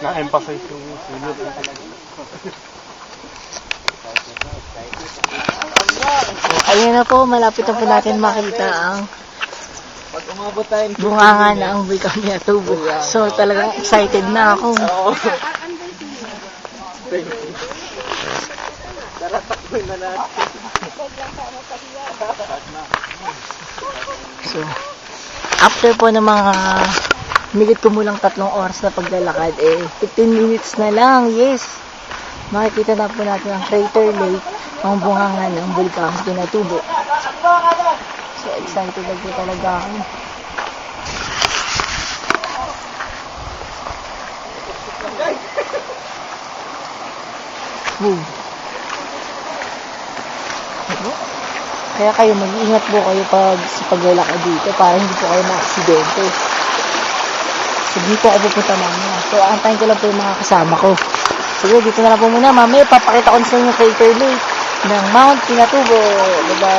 Na-emphasize yung sunod. Ayun na po, malapit na po natin makita ang Pag umabot tayo bunganga na ang Wika Miatubo. So talagang excited na ako. Tara, na natin. So, after po ng mga migit kumulang tatlong oras na paglalakad, eh, 15 minutes na lang, yes. Makikita na po natin ang crater lake, ang bunganga ng Bulkang Pinatubo. So, excited na talaga ako. Boom. Ano? Kaya kayo mag-iingat po kayo pag sa paglalakad dito para hindi po kayo na-aksidente. So dito ako pupunta mamaya. So antayin ko lang po yung mga kasama ko. Sige, dito na lang po muna. Mamaya papakita ko sa inyo crater lake ng Mount Pinatubo. Bye-bye.